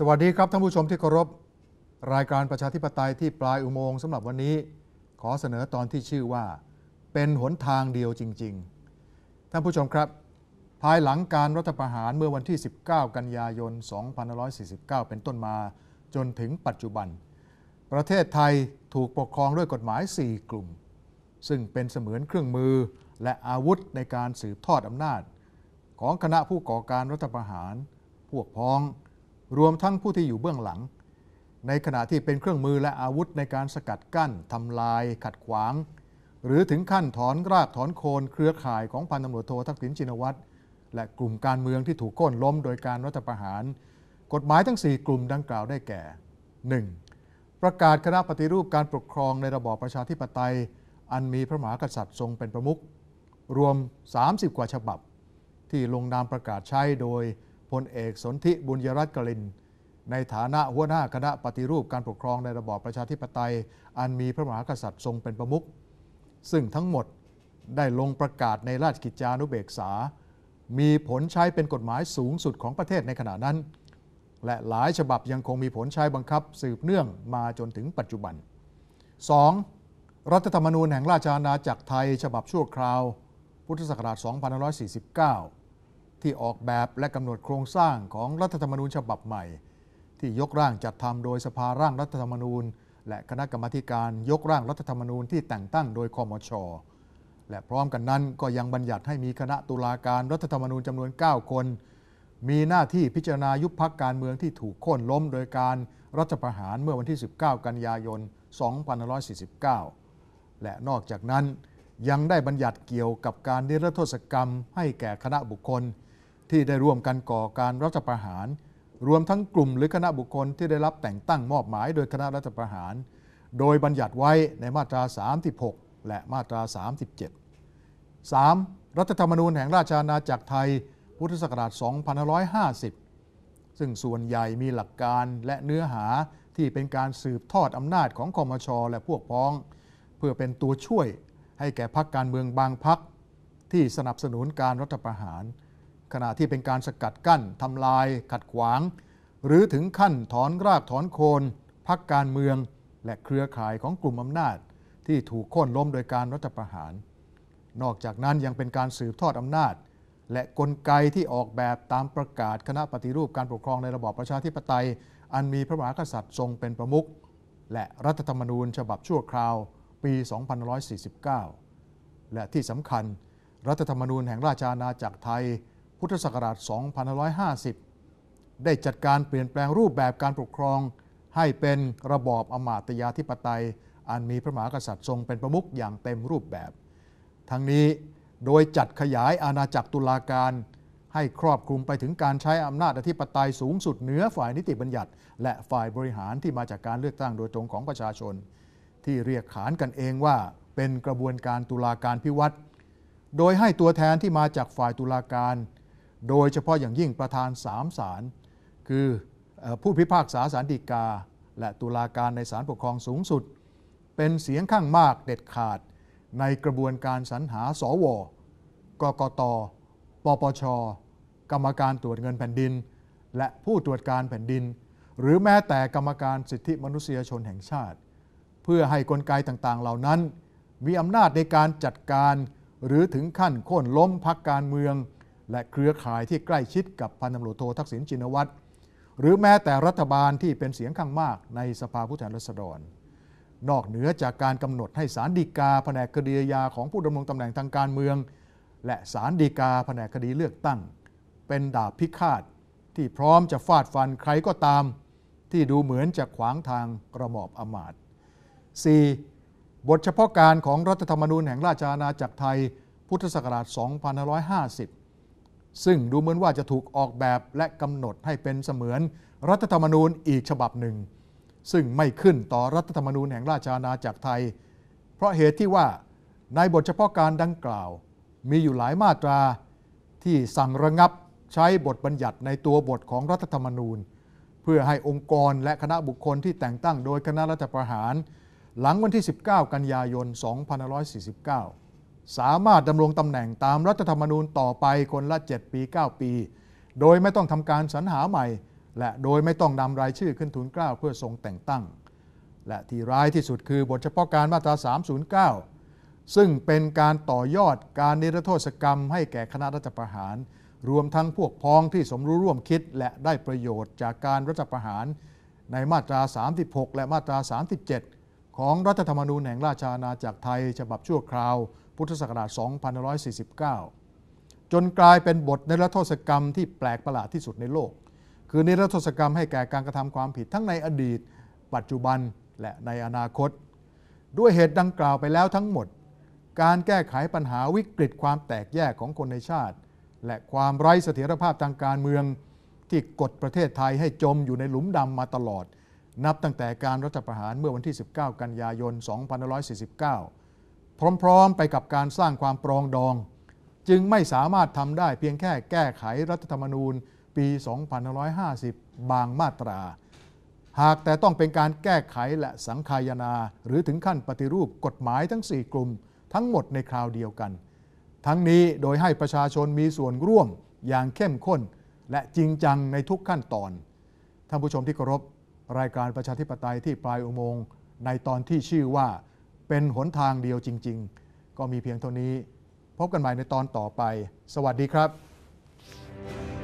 สวัสดีครับท่านผู้ชมที่เคารพ รายการประชาธิปไตยที่ปลายอุโมงค์สำหรับวันนี้ ขอเสนอตอนที่ชื่อว่า เป็นหนทางเดียวจริง ๆ ท่านผู้ชมครับ ภายหลังการรัฐประหารเมื่อวันที่ 19 กันยายน 2549 เป็นต้นมาจนถึงปัจจุบัน ประเทศไทยถูกปกครองด้วยกฎหมาย 4 กลุ่ม ซึ่งเป็นเสมือนเครื่องมือและอาวุธในการสืบทอดอำนาจ ของคณะผู้ก่อการรัฐประหาร พวกพ้อง รวมทั้งผู้ที่อยู่เบื้องหลัง ในขณะที่เป็นเครื่องมือและอาวุธในการสกัดกั้นทำลาย ขัดขวาง หรือถึงขั้นถอนรากถอนโคนเครือข่ายของพันตำรวจโททักษิณชินวัตรและกลุ่มการเมืองที่ถูกโค่นล้มโดยการรัฐประหาร กฎหมายทั้ง 4 กลุ่มดังกล่าวได้แก่ 1. ประกาศคณะปฏิรูปการปกครองในระบอบประชาธิปไตย อันมีพระมหากษัตริย์ทรงเป็นประมุขรวม 30 กว่าฉบับ ที่ลงนามประกาศใช้โดย พลเอกสนธิบุญยรัตน์กลิน ในฐานะหัวหน้าคณะปฏิรูปการปกครองในระบอบประชาธิปไตย อันมีพระมหากษัตริย์ทรงเป็นประมุขซึ่งทั้งหมดได้ลงประกาศในราชกิจจานุเบกษา มีผลใช้เป็นกฎหมายสูงสุดของประเทศในขณะนั้น และหลายฉบับยังคงมีผลใช้บังคับสืบเนื่องมาจนถึงปัจจุบัน 2. รัฐธรรมนูญแห่งราชอาณาจักรไทย ฉบับชั่วคราว พุทธศักราช 2549 ที่ออกแบบและกำหนดโครงสร้างของรัฐธรรมนูญฉบับใหม่ ที่ยกร่างจัดทำโดยสภาร่างรัฐธรรมนูญ และคณะกรรมาการยกร่างรัฐธรรมนูญที่แต่งตั้งโดยคอมช และพร้อมกันนั้นก็ยังบัญญัติให้มีคณะตุลาการรัฐธรรมนูญจำนวน 9 คน มีหน้าที่พิจารณายุบพักการเมืองที่ถูกโค่นล้ม โดยการรัฐประหารเมื่อวันที่ 19 กันยายน 2549 และนอกจากนั้นยังได้บัญญัติเกี่ยวกับการนิรโทษกรรมให้แก่คณะบุคคล ที่ได้ร่วมกันก่อการรัฐประหาร รวมทั้งกลุ่มหรือคณะบุคคลที่ได้รับแต่งตั้งมอบหมายโดยคณะรัฐประหาร โดยบัญญัติไว้ในมาตรา 36 และมาตรา 37 3. รัฐธรรมนูญแห่งราชอาณาจักรไทย พุทธศักราช 2550 ซึ่งส่วนใหญ่มีหลักการและเนื้อหาที่เป็นการสืบทอดอำนาจของคอมชและพวกพ้อง เพื่อเป็นตัวช่วยให้แก่พรรคการเมืองบางพรรคที่สนับสนุนการรัฐประหาร ขณะที่เป็นการสกัดกั้นทำลาย ขัดขวาง หรือถึงขั้นถอนรากถอนโคนพรรคการเมือง และเครือข่ายของกลุ่มอำนาจ ที่ถูกโค่นล้มโดยการรัฐประหาร นอกจากนั้นยังเป็นการสืบทอดอำนาจ และกลไกที่ออกแบบตามประกาศคณะปฏิรูปการปกครองในระบอบประชาธิปไตย อันมีพระมหากษัตริย์ทรงเป็นประมุขและรัฐธรรมนูญฉบับชั่วคราวปี 2549 และที่สำคัญ รัฐธรรมนูญแห่งราชอาณาจักรไทย พุทธศักราช 2550 ได้จัดการเปลี่ยนแปลงรูปแบบการปกครอง ให้เป็นระบอบอมาตยาธิปไตย อันมีพระมหากษัตริย์ทรงเป็นประมุขอย่างเต็มรูปแบบ ทั้งนี้โดยจัดขยายอาณาจักรตุลาการ ให้ครอบคลุมไปถึงการใช้อำนาจอธิปไตยสูงสุดเหนือฝ่ายนิติบัญญัติ และฝ่ายบริหารที่มาจากการเลือกตั้งโดยตรงของประชาชน ที่เรียกขานกันเองว่าเป็นกระบวนการตุลาการพิวัตรโดยให้ตัวแทนที่มาจากฝ่ายตุลาการ โดยเฉพาะอย่างยิ่งประธานสามศาลคือผู้พิพากษาศาลฎีกา และตุลาการในศาลปกครองสูงสุด เป็นเสียงข้างมากเด็ดขาดในกระบวนการสรรหาสว กกต ปปช กรรมการตรวจเงินแผ่นดิน และผู้ตรวจการแผ่นดิน หรือแม้แต่กรรมการสิทธิมนุษยชนแห่งชาติ เพื่อให้กลไกต่างๆ เหล่านั้น มีอำนาจในการจัดการ หรือถึงขั้นโค่นล้มพักการเมือง และเครือข่ายที่ใกล้ชิดกับพันตำรวจโททักษิณชินวัตรหรือแม้แต่รัฐบาลที่เป็นเสียงข้างมากในสภาผู้แทนราษฎร นอกเหนือจากการกำหนดให้ศาลฎีกาแผนกคดีอาของผู้ดำรงตำแหน่งทางการเมือง และศาลฎีกาแผนกคดีเลือกตั้ง เป็นดาบพิฆาตที่พร้อมจะฟาดฟันใครก็ตาม ที่ดูเหมือนจะขวางทางกระหมอบอมาตย์ 4. บทเฉพาะการของรัฐธรรมนูญแห่งราชอาณาจักรไทย พุทธศักราช 2550 ซึ่งดูเหมือนว่าจะถูกออกแบบและกำหนดให้เป็นเสมือน รัฐธรรมนูญอีกฉบับหนึ่ง ซึ่งไม่ขึ้นต่อรัฐธรรมนูญแห่งราชอาณาจักรไทย เพราะเหตุที่ว่าในบทเฉพาะการดังกล่าว มีอยู่หลายมาตราที่สั่งระงับใช้บทบัญญัติในตัวบทของรัฐธรรมนูญ เพื่อให้องค์กรและคณะบุคคลที่แต่งตั้งโดยคณะรัฐประหาร หลังวันที่ 19 กันยายน 2549 สามารถดำรงตำแหน่งตามรัฐธรรมนูญต่อไปคนละ 7 ปี 9 ปี โดยไม่ต้องทำการสรรหาใหม่ และโดยไม่ต้องนำรายชื่อขึ้นทุนเกล้าเพื่อทรงแต่งตั้ง และที่ร้ายที่สุดคือบทเฉพาะการมาตรา 309 ซึ่งเป็นการต่อยอดการนิรโทษกรรมให้แก่คณะรัฐประหาร รวมทั้งพวกพ้องที่สมรู้ร่วมคิดและได้ประโยชน์จากการรัฐประหาร ในมาตรา 36 และมาตรา 37 ของรัฐธรรมนูญแห่งราชอาณาจักรไทย ฉบับชั่วคราว พุทธศักราช 2549 จนกลายเป็นบทในรโทษกรรมที่แปลกประหลาดที่สุดในโลก คือนิรโทษกรรมให้แก่การกระทำความผิดทั้งในอดีต ปัจจุบันและในอนาคต ด้วยเหตุดังกล่าวไปแล้วทั้งหมด การแก้ไขปัญหาวิกฤตความแตกแยกของคนในชาติ และความไร้เสถียรภาพทางการเมืองที่กดประเทศไทยให้จมอยู่ในหลุมดำมาตลอด นับตั้งแต่การรัฐประหารเมื่อวันที่ 19 กันยายน 2549 พร้อมๆ ไปกับการสร้างความปรองดอง จึงไม่สามารถทำได้เพียงแค่แก้ไขรัฐธรรมนูญปี 2550 บางมาตรา หากแต่ต้องเป็นการแก้ไขและสังคายนา หรือถึงขั้นปฏิรูปกฎหมายทั้ง 4 กลุ่ม ทั้งหมดในคราวเดียวกัน ทั้งนี้โดยให้ประชาชนมีส่วนร่วมอย่างเข้มข้น และจริงจังในทุกขั้นตอน ท่านผู้ชมที่เคารพรายการประชาธิปไตยที่ปลายอุโมงค์ในตอนที่ชื่อว่า เป็นหนทางเดียวจริง ๆ ก็มีเพียงเท่านี้ พบกันใหม่ในตอนต่อไป สวัสดีครับ